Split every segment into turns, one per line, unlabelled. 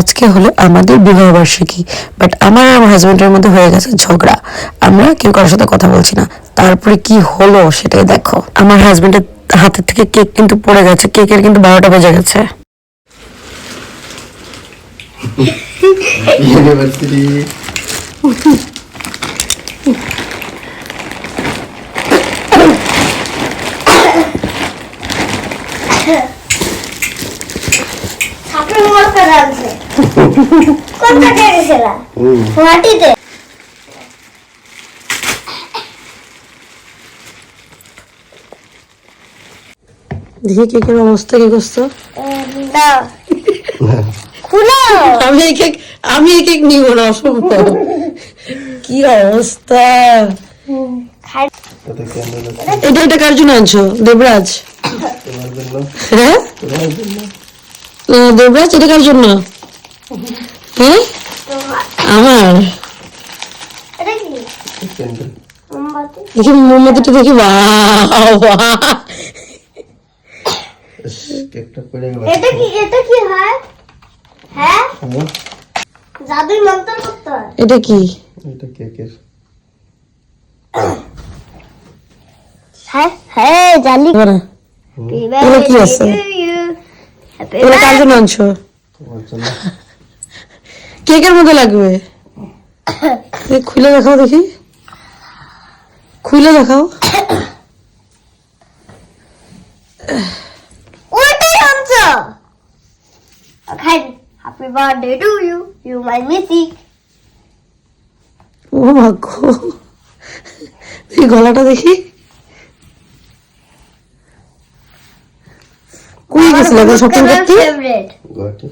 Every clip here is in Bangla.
আজকে হলো আমাদের বিবাহ বার্ষিকী বাট আমার আর আমার হাজব্যান্ডের মধ্যে হয়ে গেছে ঝগড়া। আমরা কেউ কারোর সাথে কথা বলছি না। তারপরে কি হলো সেটাই দেখো। আমার হাজব্যান্ডের হাতের থেকে কেক কিন্তু পড়ে গেছে কেকের কিন্তু বারোটা বেজে গেছে।
ইউনিভার্সিটি
ছাত্র মস্ত রাখছে কোন জায়গায় মাটিতে?
দেখি কেকের অবস্থা কি করছ? আমি এই কেক আমি এই কেক নিব না অসম্ভব। কি অবস্থা? এটা এটা কার জন্য আনছো? দেবরাজ? হ্যাঁ?
তোমার জন্য।
আহ, দেবরাজ এটা কার জন্য? আমার?
এটা
দেখি মোমবাতিটা দেখি
এটা কি এটা কি হয়? হ্যাঁ? জাদুই মন্ত্র করতে হয়।
এটা কি?
এটা কেকের।
হ্যাঁ হ্যাঁ Happy
এগুলো কি আছে?
to you. Happy
এগুলো কার জন্য আনছো
তোমার জন্য
কেকের মতো লাগবে। খুলে দেখাও দেখি। খুলে দেখাও।
ওইটাই happy birthday to you you my missy
ও ভাগ্য এই গলাটা দেখি। কই গেছিল এখন শপিং করতে?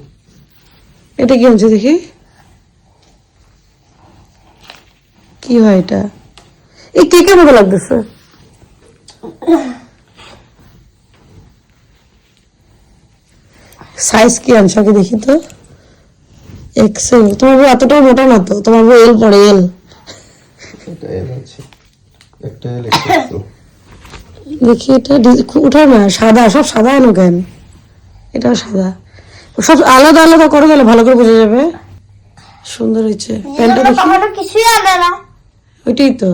এটা কি আনছে দেখি। কি হয় এটা? এই কেকের মতো লাগতেছে? সাইজ কি আনছো আগে দেখি তো। এক্সেল তোমার বউ এতটাও মোটা না তো? তোমার বউ এল পড়ে এল। দেখি এটা উঠাও না সাদা সব সাদা আনো কেন? এটাও সাদা। সব আলাদা আলাদা করে গেলে ভালো করে বোঝা যাবে। সুন্দর হয়েছে। প্যান্টটা দেখি।
কিছুই না।
ওইটাই তো।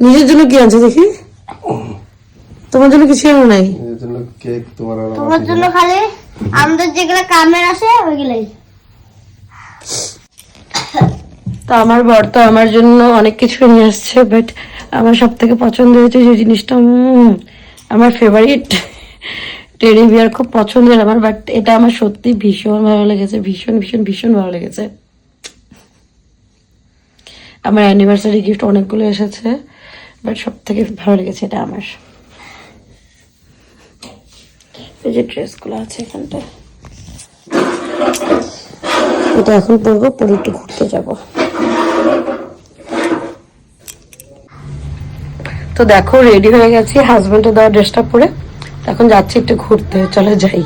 নিজের জন্য কি আনছে দেখি? তোমার জন্য কিছু নাই?
কেক তোমার
জন্য খালি আমাদের যেগুলো কামের আসে ওইগুলাই।
তো আমার বর তো আমার জন্য অনেক কিছু নিয়ে আসছে বাট আমার সব থেকে পছন্দ হয়েছে যে জিনিসটা আমার ফেভারিট টেডি বিয়ার খুব পছন্দের আমার বাট এটা আমার সত্যি ভীষণ ভালো লেগেছে ভীষণ ভীষণ ভীষণ ভালো লেগেছে। আমার অ্যানিভার্সারি গিফট অনেকগুলো এসেছে বাট সব থেকে ভালো লেগেছে এটা আমার। এই যে ড্রেসগুলো আছে এখানটায় এটা এখন পরবো, পরে একটু ঘুরতে যাব। তো দেখো রেডি হয়ে গেছি হাজবেন্ডের দেওয়া ড্রেসটা পরে। এখন যাচ্ছি একটু ঘুরতে, চলে যাই।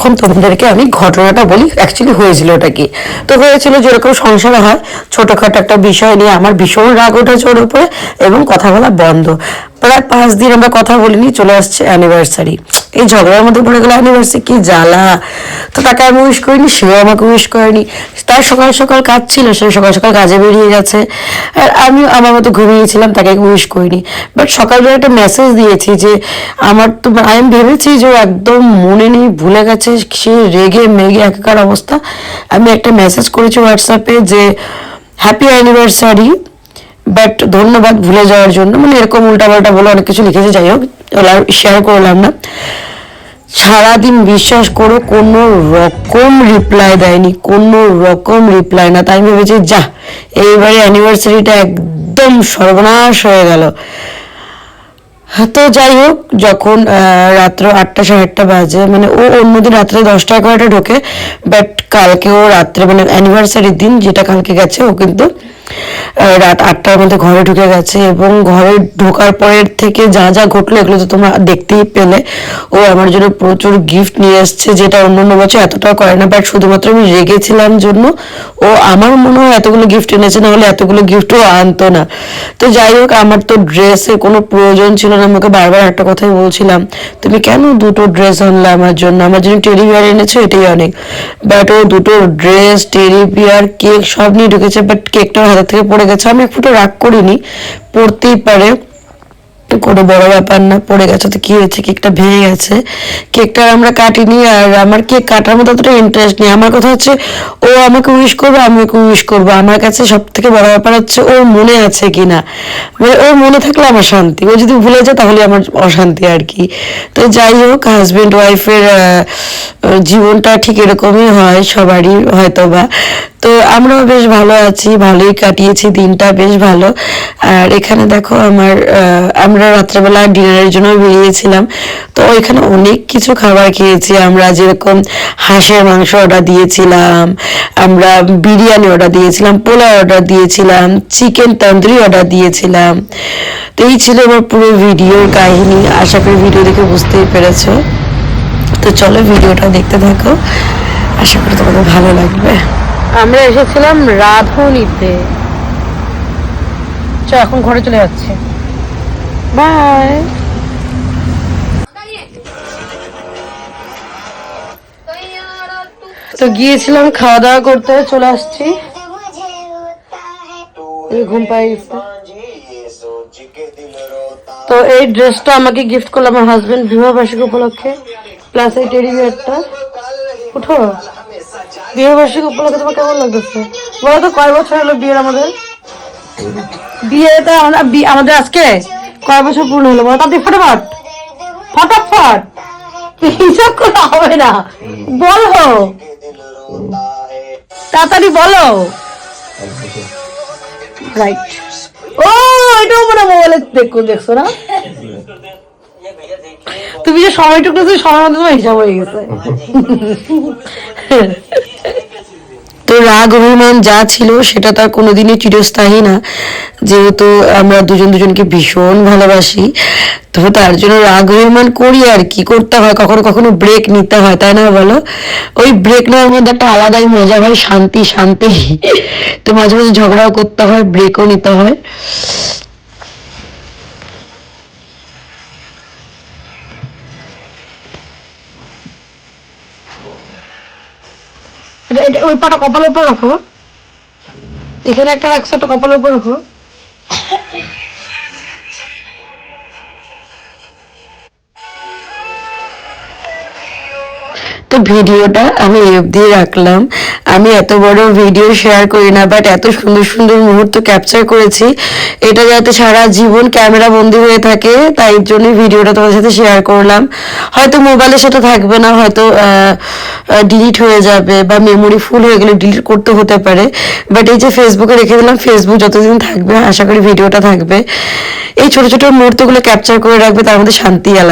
এখন তোমাদেরকে আমি ঘটনাটা বলি অ্যাকচুয়ালি হয়েছিল ওটা কি? তো হয়েছিল যেরকম সংসারে হয়, ছোটখাটো একটা বিষয় নিয়ে আমার ভীষণ রাগ উঠেছে ওর উপরে এবং কথা বলা বন্ধ। প্রায় পাঁচ দিন আমরা কথা বলিনি, চলে আসছে অ্যানিভার্সারি এই ঝগড়ার মধ্যে পড়ে গেল অ্যানিভার্সারি কি জ্বালা? তো তাকে আমি উইশ করিনি, সেও আমাকে উইশ করেনি। তার সকাল সকাল কাজ ছিল, সে সকাল সকাল কাজে বেরিয়ে গেছে। আর আমি আমার মতো ঘুমিয়েছিলাম, তাকে উইশ করিনি। বাট সকালবেলা একটা মেসেজ দিয়েছি যে, আমার তো আমি ভেবেছি যে একদম মনে নেই, ভুলে গেছে, সে রেগে মেগে একাকার অবস্থা। আমি একটা মেসেজ করেছি হোয়াটসঅ্যাপে যে হ্যাপি অ্যানিভার্সারি বাট ধন্যবাদ ভুলে যাওয়ার জন্য। মানে এরকম উল্টাপাল্টা বলে অনেক কিছু লিখেছে, যাই হোক শেয়ার করলাম না। সারাদিন বিশ্বাস করো, কোনো রকম রিপ্লাই দেয়নি, কোনো রকম রিপ্লাই না। তাই ভেবেছি, যা, এইবারে অ্যানিভার্সারিটা একদম সর্বনাশ হয়ে গেল। তো যাই হোক, যখন রাত্র আটটা সাড়ে আটটা বাজে মানে ও অন্যদিন রাত্রে দশটা এগারোটা ঢোকে বাট কালকে ও রাত্রে মানে অ্যানিভার্সারির দিন যেটা কালকে গেছে, ও কিন্তু রাত আটটার মধ্যে ঘরে ঢুকে গেছে এবং ঘরে ঢোকার পরের থেকে যা যা ঘটলো এগুলো তো তোমরা দেখতেই পেলে। ও আমার জন্য প্রচুর গিফট নিয়ে এসছে যেটা অন্য অন্য বছর এতটা করে না বাট শুধুমাত্র আমি রেগেছিলাম জন্য ও আমার মনে হয় এতগুলো গিফট এনেছে, না হলে এতগুলো গিফটও আনতো না। তো যাই হোক, আমার তো ড্রেসের কোনো প্রয়োজন ছিল না আমাকে বারবার একটা কথাই বলছিলাম, তুমি কেন দুটো ড্রেস আনলে আমার জন্য? আমার জন্য টেডি বিয়ার এনেছো, এটাই অনেক। বাট ও দুটো ড্রেস টেডি বিয়ার কেক সব নিয়ে ঢুকেছে বাট কেকটা হাতের থেকে পড়ে গেছে। আমি এক ফুটো রাগ করিনি, পড়তেই পারে। কোনো বড় ব্যাপার না, পড়ে গেছে। তো কি হয়েছে? কেকটা ভেঙে গেছে। কেকটা আমরা কাটিনি আর আমার কেক কাটার মতো অতটা ইন্টারেস্ট নেই। আমার কথা হচ্ছে, ও আমাকে উইশ করবে আমি ওকে উইশ করব। আমার কাছে সব থেকে বড় ব্যাপার হচ্ছে ওর মনে আছে কিনা? মানে ওর মনে থাকলে আমার শান্তি। ও যদি ভুলে যায়, তাহলে আমার অশান্তি আর কি। তো যাই হোক হাজবেন্ড ওয়াইফের জীবনটা ঠিক এরকমই হয়, সবারই হয়তো বা তো আমরাও বেশ ভালো আছি, ভালোই কাটিয়েছি, দিনটা বেশ ভালো। আর এখানে দেখো আমার আমরা রাত্রেবেলা ডিনারের জন্য বেরিয়েছিলাম। তো ওইখানে অনেক কিছু খাবার খেয়েছি। আমরা যেরকম হাঁসের মাংস অর্ডার দিয়েছিলাম, আমরা বিরিয়ানি অর্ডার দিয়েছিলাম, পোলাও অর্ডার দিয়েছিলাম চিকেন তন্দুরি অর্ডার দিয়েছিলাম। তো এই ছিল আমার পুরো ভিডিওর কাহিনী। আশা করি ভিডিও দেখে বুঝতেই পেরেছ। তো চলো ভিডিওটা দেখতে থাকো। আশা করি তোমাদের ভালো লাগবে। আমরা এসেছিলাম রাধুনিতে। চ এখন ঘরে চলে যাচ্ছে। বাই। তো গিয়েছিলাম খাওয়া দাওয়া করতে, চলে আসছি। ঘুম পাই তো এই ড্রেসটা আমাকে গিফট করল আমার হাজবেন্ড বিবাহ বার্ষিকী উপলক্ষে। প্লাস এই টেডি বিয়ারটা উঠো। বিবাহ বার্ষিকী উপলক্ষে তোমার কেমন লাগতেছে? বলো তো, কয় বছর হলো বিয়ের আমাদের? বিয়েটা আমরা আমাদের আজকে কয় বছর পূর্ণ হলো? বলো তাদের ফটাফট। ফটাফট। হিসাব করে হবে না। বলো। তাড়াতাড়ি বলো। রাইট ও, এটাও মনে মোবাইলে দেখো দেখছ না? তুমি যে সময়টুকু দিয়েছ, সময়ের মধ্যে তোমার হিসাব হয়ে গেছে। তো রাগ অভিমান যা ছিল সেটা তার কোনোদিনই চিরস্থায়ী না। যেহেতু আমরা দুজন দুজনকে ভীষণ ভালোবাসি তো তার জন্য রাগ অভিমান করি আর কি করতে হয় কখনো কখনো ব্রেক নিতে হয় তাই না বলো? ওই ব্রেক নেওয়ার মধ্যে একটা আলাদাই মজা হয় শান্তি শান্তি। তো মাঝে মাঝে ঝগড়াও করতে হয় ব্রেকও নিতে হয়। ওই পাটা কপালের উপর রাখো। এখানে একটা রাখছো, একটা কপালের উপর রাখো। তো ভিডিওটা আমি এফ দিয়ে রাখলাম। আমি এত বড় ভিডিও শেয়ার করি না বাট এত সুন্দর সুন্দর মুহূর্ত ক্যাপচার করেছি। এটা যাতে সারা জীবন ক্যামেরা বন্দি হয়ে থাকে, তাই জন্য ভিডিওটা তোমার সাথে শেয়ার করলাম। হয়তো মোবাইলে সেটা থাকবে না, হয়তো ডিলিট হয়ে যাবে বা মেমোরি ফুল হয়ে গেলে ডিলিট করতে হতে পারে। বাট এই যে ফেসবুকে রেখে দিলাম ফেসবুক যতদিন থাকবে, আশা করি ভিডিওটা থাকবে। এই ছোট ছোট মুহূর্তগুলো ক্যাপচার করে রাখবে, তার মধ্যে শান্তি আলাদা